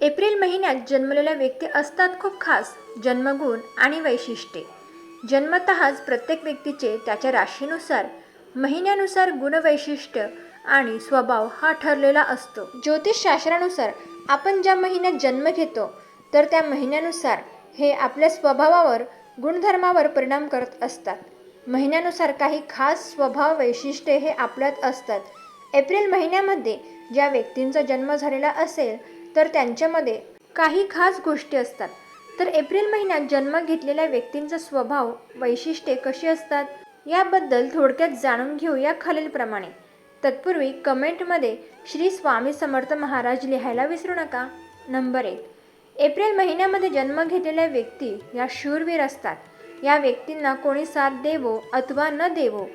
April महिन्यात जन्मलेल्या व्यक्ती असतात खूप खास जन्मगुण आणि वैशिष्ट्ये. जन्मतःच प्रत्येक व्यक्तीचे त्याच्या राशीनुसार महिन्यानुसार गुणवैशिष्ट्य आणि स्वभाव हा ठरलेला असतो. ज्योतिषशास्त्रानुसार आपण ज्या महिन्यात जन्म घेतो तर त्या महिन्यानुसार हे आपल्या स्वभावावर गुणधर्मावर परिणाम करत असतात. महिन्यानुसार काही खास स्वभाव वैशिष्ट्ये हे आपल्यात असतात. एप्रिल महिन्यामध्ये ज्या व्यक्तींचा जन्म झालेला असेल तर त्यांच्यामध्ये काही खास गोष्टी असतात. तर एप्रिल महिन्यात जन्म घेतलेल्या व्यक्तींचा स्वभाव वैशिष्ट्ये कशी असतात? याबद्दल थोडक्यात जाणून घेऊ या खालीलप्रमाणे. तत्पूर्वी कमेंटमध्ये श्री स्वामी समर्थ महाराज लिहायला विसरू नका. नंबर एक. एप्रिल महिन्यामध्ये जन्म घेतलेल्या व्यक्ती या शूरवीर असतात. या व्यक्तींना कोणी साथ देवो अथवा न देवो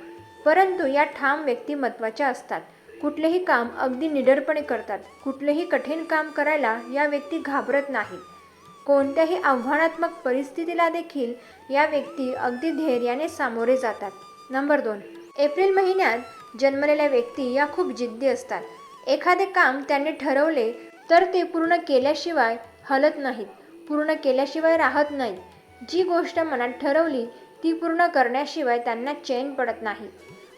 परंतु या ठाम व्यक्तिमत्वाच्या असतात. कुठलेही काम अगदी निडरपणे करतात. कुठलेही कठीण काम करायला या व्यक्ती घाबरत नाहीत कोणत्याही आव्हानात्मक परिस्थितीला देखील या व्यक्ती अगदी धैर्याने सामोरे जातात. नंबर दोन. एप्रिल महिन्यात जन्मलेल्या व्यक्ती या खूप जिद्दी असतात. एखादे काम त्यांनी ठरवले तर ते पूर्ण केल्याशिवाय हलत नाहीत पूर्ण केल्याशिवाय राहत नाहीत. जी गोष्ट मनात ठरवली ती पूर्ण करण्याशिवाय त्यांना चैन पडत नाही.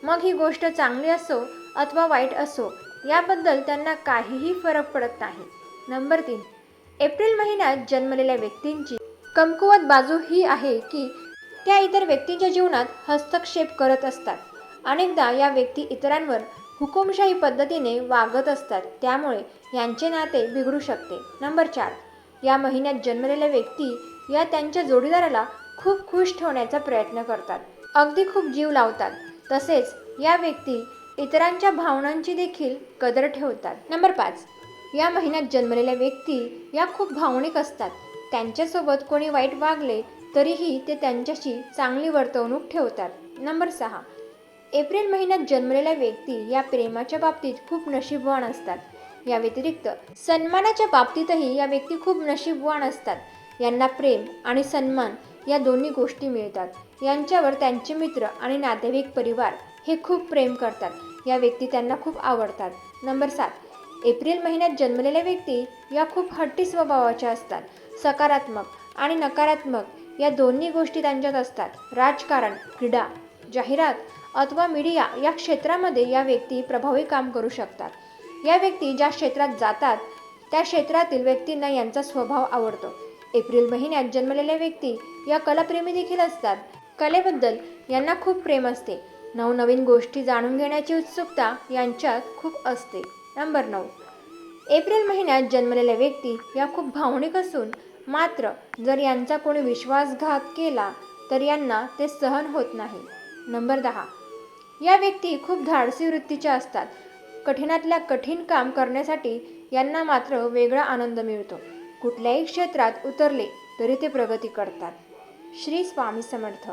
मग ही गोष्ट चांगली असो अथवा वाईट असो याबद्दल त्यांना काहीही फरक पडत नाही. नंबर तीन एप्रिल महिन्यात जन्मलेल्या व्यक्तींची कमकुवत बाजू ही आहे की त्या इतर व्यक्तींच्या जीवनात हस्तक्षेप करत असतात. अनेकदा या व्यक्ती इतरांवर हुकुमशाही पद्धतीने वागत असतात त्यामुळे यांचे नाते बिघडू शकते. नंबर चार या महिन्यात जन्मलेल्या व्यक्ती या त्यांच्या जोडीदाराला खूप खुश ठेवण्याचा प्रयत्न करतात. अगदी खूप जीव लावतात. तसेच या व्यक्ती इतरांच्या भावनांची देखील कदर ठेवतात. नंबर पाच. या महिन्यात जन्मलेल्या व्यक्ती या खूप भावनिक असतात. त्यांच्यासोबत कोणी वाईट वागले तरीही ते त्यांच्याशी चांगली वर्तवणूक ठेवतात. नंबर सहा. एप्रिल महिन्यात जन्मलेल्या व्यक्ती या प्रेमाच्या बाबतीत खूप नशीबवान असतात. या व्यतिरिक्त सन्मानाच्या बाबतीतही या व्यक्ती खूप नशीबवान असतात. यांना प्रेम आणि सन्मान या दोन्ही गोष्टी मिळतात. यांच्यावर त्यांचे मित्र आणि नातेवाईक परिवार हे खूप प्रेम करतात. या व्यक्ती त्यांना खूप आवडतात. नंबर सात एप्रिल महिन्यात जन्मलेल्या व्यक्ती या खूप हट्टी स्वभावाच्या असतात. सकारात्मक आणि नकारात्मक या दोन्ही गोष्टी त्यांच्यात असतात. राजकारण क्रीडा जाहिरात अथवा मीडिया या क्षेत्रामध्ये या व्यक्ती प्रभावी काम करू शकतात. या व्यक्ती ज्या क्षेत्रात जातात त्या क्षेत्रातील व्यक्तींना यांचा स्वभाव आवडतो. एप्रिल महिन्यात जन्मलेल्या व्यक्ती या कलाप्रेमी देखील असतात. कलेबद्दल यांना खूप प्रेम असते. नवनवीन गोष्टी जाणून घेण्याची उत्सुकता यांच्यात खूप असते. नंबर नऊ. एप्रिल महिन्यात जन्मलेल्या व्यक्ती या खूप भावनिक असून मात्र जर यांचा कोणी विश्वासघात केला तर यांना ते सहन होत नाही. नंबर दहा. या व्यक्ती खूप धाडसी वृत्तीच्या असतात. कठीणातल्या कठीण काम करण्यासाठी यांना मात्र वेगळा आनंद मिळतो. कुठल्याही क्षेत्रात उतरले तरी ते प्रगती करतात. श्री स्वामी समर्थ.